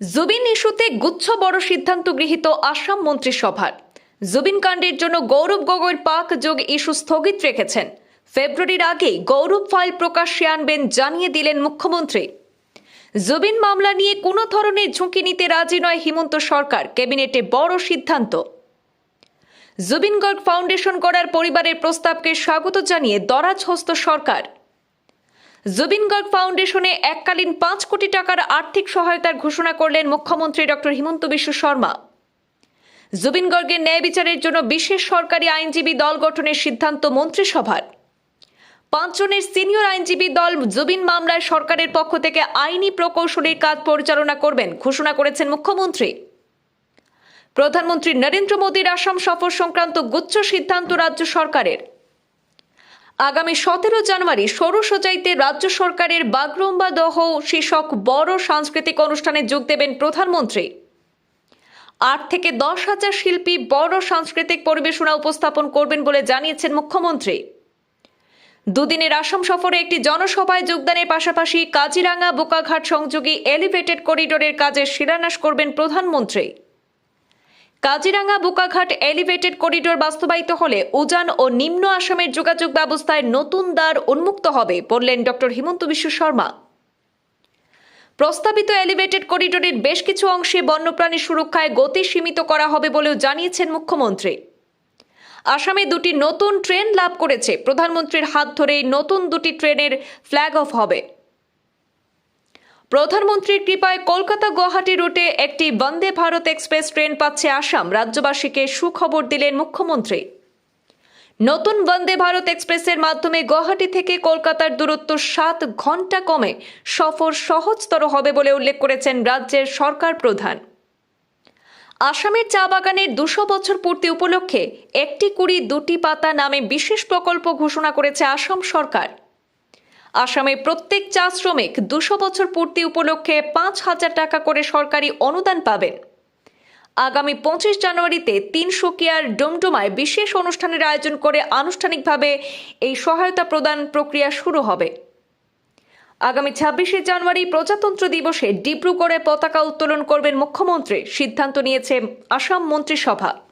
জুবিন ইস্যুতে গুচ্ছ বড় সিদ্ধান্ত গৃহীত আসাম মন্ত্রিসভার। জুবিন কাণ্ডের জন্য গৌরব গগৈর পাক যোগ ইস্যু স্থগিত রেখেছেন। ফেব্রুয়ারির আগেই গৌরব ফাইল প্রকাশ্যে আনবেন জানিয়ে দিলেন মুখ্যমন্ত্রী। জুবিন মামলা নিয়ে কোনো ধরনের ঝুঁকি নিতে রাজি নয় হিমন্ত সরকার, ক্যাবিনেটে বড় সিদ্ধান্ত। জুবিন গর্গ ফাউন্ডেশন করার পরিবারের প্রস্তাবকে স্বাগত জানিয়ে দরাজ হস্ত সরকার। জুবিন গর্গ ফাউন্ডেশনে এককালীন পাঁচ কোটি টাকার আর্থিক সহায়তার ঘোষণা করলেন মুখ্যমন্ত্রী ডক্টর হিমন্ত বিশ্ব শর্মা। জুবিন গর্গের ন্যায় বিচারের জন্য বিশেষ সরকারি আইনজীবী দল গঠনের সিদ্ধান্ত মন্ত্রিসভার। পাঁচজনের সিনিয়র আইনজীবী দল জুবিন মামলায় সরকারের পক্ষ থেকে আইনি প্রকৌশলীর কাজ পরিচালনা করবেন, ঘোষণা করেছেন মুখ্যমন্ত্রী। প্রধানমন্ত্রী নরেন্দ্র মোদীর আসাম সফর সংক্রান্ত গুচ্ছ সিদ্ধান্ত রাজ্য সরকারের। আগামী সতেরো জানুয়ারি সৌরসজাইতে রাজ্য সরকারের বাগরুম্বা দহ শীর্ষক বড় সাংস্কৃতিক অনুষ্ঠানে যোগ দেবেন প্রধানমন্ত্রী। আট থেকে দশ হাজার শিল্পী বড় সাংস্কৃতিক পরিবেশনা উপস্থাপন করবেন বলে জানিয়েছেন মুখ্যমন্ত্রী। দুদিনের আসাম সফরে একটি জনসভায় যোগদানের পাশাপাশি কাজিরাঙ্গা বোকাঘাট সংযোগী এলিভেটেড করিডোরের কাজের শিলান্যাস করবেন প্রধানমন্ত্রী। কাজিরাঙ্গা বোকাঘাট এলিভেটেড করিডোর বাস্তবায়িত হলে উজান ও নিম্ন আসামের যোগাযোগ ব্যবস্থায় নতুন দ্বার উন্মুক্ত হবে, বললেন ডক্টর হিমন্ত বিশ্ব শর্মা। প্রস্তাবিত এলিভেটেড করিডোরের বেশ কিছু অংশে বন্যপ্রাণী সুরক্ষায় গতি সীমিত করা হবে বলেও জানিয়েছেন মুখ্যমন্ত্রী। আসামে দুটি নতুন ট্রেন লাভ করেছে, প্রধানমন্ত্রীর হাত ধরেই নতুন দুটি ট্রেনের ফ্ল্যাগ অফ হবে। প্রধানমন্ত্রীর কৃপায় কলকাতা গুয়াহাটি রুটে একটি বন্দে ভারত এক্সপ্রেস ট্রেন পাচ্ছে আসাম। রাজ্যবাসীকে সুখবর দিলেন মুখ্যমন্ত্রী। নতুন বন্দে ভারত এক্সপ্রেসের মাধ্যমে গুয়াহাটি থেকে কলকাতার দূরত্ব সাত ঘণ্টা কমে সফর সহজতর হবে বলে উল্লেখ করেছেন রাজ্যের সরকার প্রধান। আসামের চা বাগানের দুশো বছর পূর্তি উপলক্ষে একটি কুড়ি দুটি পাতা নামে বিশেষ প্রকল্প ঘোষণা করেছে আসাম সরকার। আসামে প্রত্যেক চা শ্রমিক দুশো বছর পূর্তি উপলক্ষে পাঁচ হাজার টাকা করে সরকারি অনুদান পাবেন। আগামী পঁচিশ জানুয়ারিতে তিনশো কেয়ার ডুমডুমায় বিশেষ অনুষ্ঠানের আয়োজন করে আনুষ্ঠানিকভাবে এই সহায়তা প্রদান প্রক্রিয়া শুরু হবে। আগামী ছাব্বিশে জানুয়ারি প্রজাতন্ত্র দিবসে ডিব্রুগড়ে পতাকা উত্তোলন করবেন মুখ্যমন্ত্রী। সিদ্ধান্ত নিয়েছে আসাম মন্ত্রিসভা।